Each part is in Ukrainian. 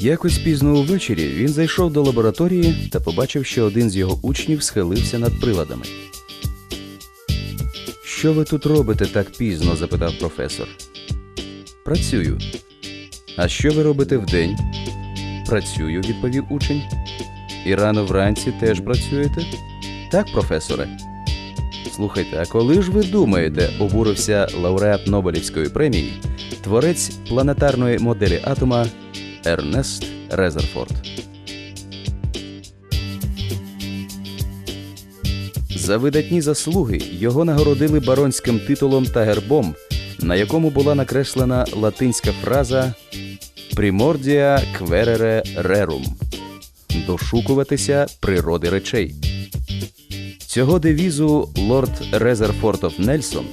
Якось пізно увечері він зайшов до лабораторії та побачив, що один з його учнів схилився над приладами. Що ви тут робите так пізно? запитав професор. Працюю. А що ви робите вдень? Працюю, відповів учень. І рано вранці теж працюєте? Так, професоре. Слухайте, а коли ж ви думаєте, обурився лауреат Нобелівської премії, творець планетарної моделі атома Ернест Резерфорд. За видатні заслуги його нагородили баронським титулом та гербом, на якому була накреслена латинська фраза Примордія кверере рерум дошукуватися природи речей. Цього девізу лорд Резерфорд оф Нельсон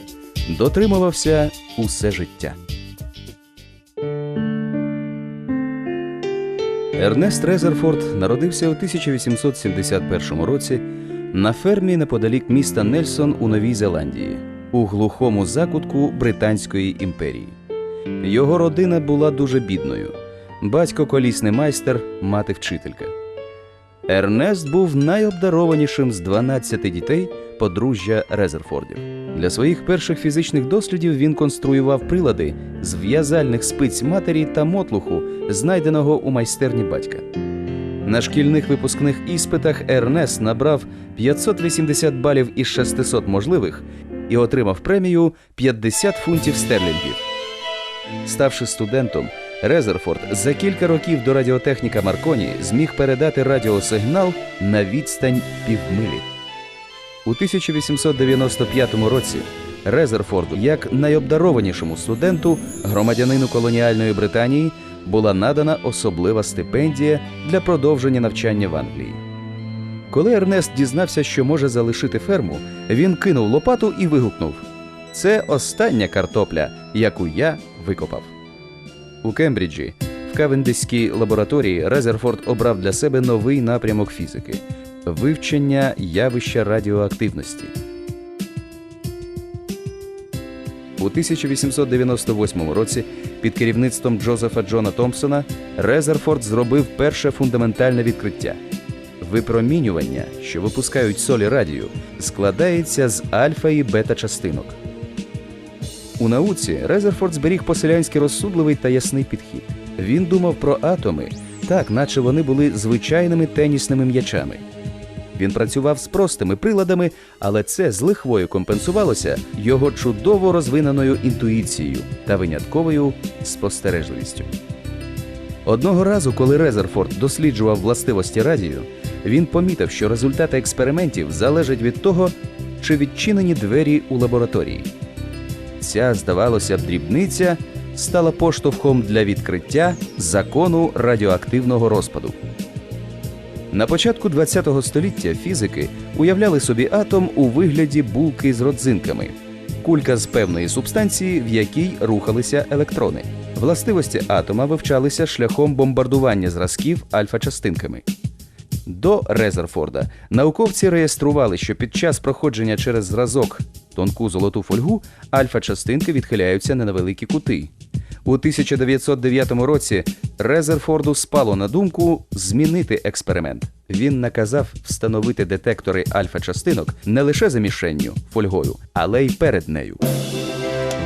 дотримувався усе життя. Ернест Резерфорд народився у 1871 році на фермі неподалік міста Нельсон у Новій Зеландії, у глухому закутку Британської імперії. Його родина була дуже бідною. Батько колісний майстер, мати вчителька. Ернест був найобдарованішим з 12 дітей подружжя Резерфордів. Для своїх перших фізичних дослідів він конструював прилади з в'язальних спиць матері та мотлуху, знайденого у майстерні батька. На шкільних випускних іспитах Ернест набрав 580 балів із 600 можливих і отримав премію 50 фунтів стерлінгів. Ставши студентом, Резерфорд за кілька років до радіотехніка Марконі зміг передати радіосигнал на відстань півмилі. У 1895 році Резерфорду, як найобдарованішому студенту, громадянину колоніальної Британії, була надана особлива стипендія для продовження навчання в Англії. Коли Ернест дізнався, що може залишити ферму, він кинув лопату і вигукнув: Це остання картопля, яку я викопав. У Кембриджі, в Кавендиській лабораторії, Резерфорд обрав для себе новий напрямок фізики вивчення явища радіоактивності. У 1898 році під керівництвом Джозефа Джона Томпсона Резерфорд зробив перше фундаментальне відкриття. Випромінювання, що випускають солі радію, складається з альфа і бета частинок. У науці Резерфорд зберіг поселянський розсудливий та ясний підхід. Він думав про атоми, так, наче вони були звичайними тенісними м'ячами. Він працював з простими приладами, але це з лихвою компенсувалося його чудово розвиненою інтуїцією та винятковою спостережливістю. Одного разу, коли Резерфорд досліджував властивості радію, він помітив, що результати експериментів залежать від того, чи відчинені двері у лабораторії. Ця, здавалося б, дрібниця стала поштовхом для відкриття закону радіоактивного розпаду. На початку ХХ століття фізики уявляли собі атом у вигляді булки з родзинками, кулька з певної субстанції, в якій рухалися електрони. Властивості атома вивчалися шляхом бомбардування зразків альфа-частинками. До Резерфорда науковці реєстрували, що під час проходження через зразок тонку золоту фольгу альфа-частинки відхиляються на невеликі кути. У 1909 році Резерфорду спало на думку змінити експеримент. Він наказав встановити детектори альфа-частинок не лише за мішенню фольгою, але й перед нею.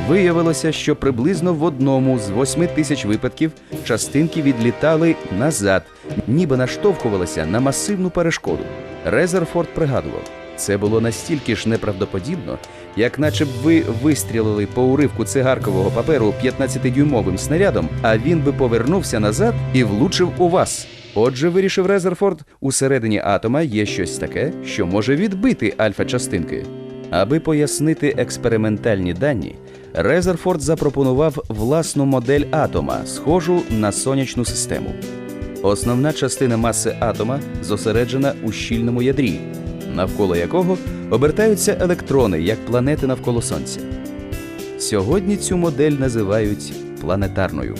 Виявилося, що приблизно в одному з восьми тисяч випадків частинки відлітали назад, ніби наштовхувалися на масивну перешкоду. Резерфорд пригадував, це було настільки ж неправдоподібно, як наче б ви вистрілили по уривку цигаркового паперу 15-дюймовим снарядом, а він би повернувся назад і влучив у вас. Отже, вирішив Резерфорд, усередині атома є щось таке, що може відбити альфа-частинки. Аби пояснити експериментальні дані, Резерфорд запропонував власну модель атома, схожу на сонячну систему. Основна частина маси атома зосереджена у щільному ядрі, навколо якого обертаються електрони, як планети навколо Сонця. Сьогодні цю модель називають планетарною.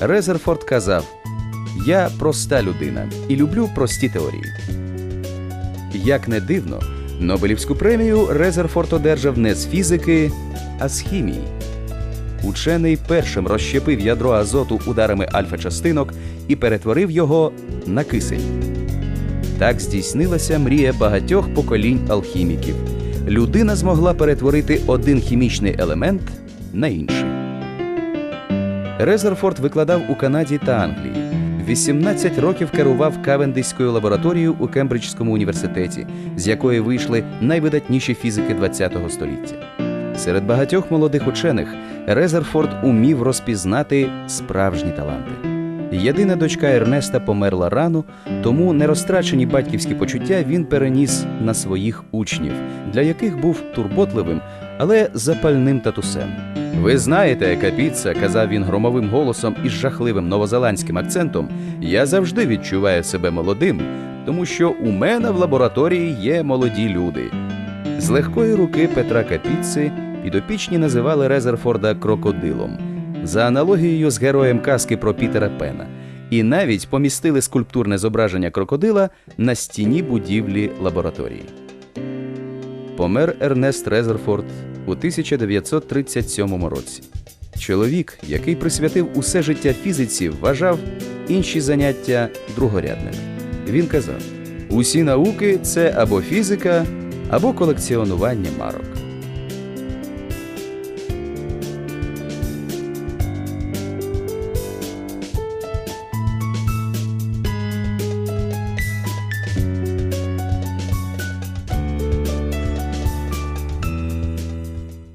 Резерфорд казав: Я проста людина і люблю прості теорії. Як не дивно, Нобелівську премію Резерфорд одержав не з фізики, а з хімії. учений першим розщепив ядро азоту ударами альфа-частинок і перетворив його на кисень. Так здійснилася мрія багатьох поколінь алхіміків. Людина змогла перетворити один хімічний елемент на інший. Резерфорд викладав у Канаді та Англії. 18 років керував Кавендиською лабораторією у Кембриджському університеті, з якої вийшли найвидатніші фізики ХХ століття. Серед багатьох молодих учених Резерфорд умів розпізнати справжні таланти. Єдина дочка Ернеста померла рано, тому нерозтрачені батьківські почуття він переніс на своїх учнів, для яких був турботливим, але запальним татусем. Ви знаєте, капіца, казав він громовим голосом із жахливим новозеландським акцентом, я завжди відчуваю себе молодим, тому що у мене в лабораторії є молоді люди. З легкої руки Петра Капіци підопічні називали Резерфорда крокодилом за аналогією з героєм казки про Пітера Пена, і навіть помістили скульптурне зображення крокодила на стіні будівлі лабораторії. Помер Ернест Резерфорд у 1937 році. Чоловік, який присвятив усе життя фізиці, вважав інші заняття другорядними. Він казав: усі науки це або фізика, або колекціонування марок.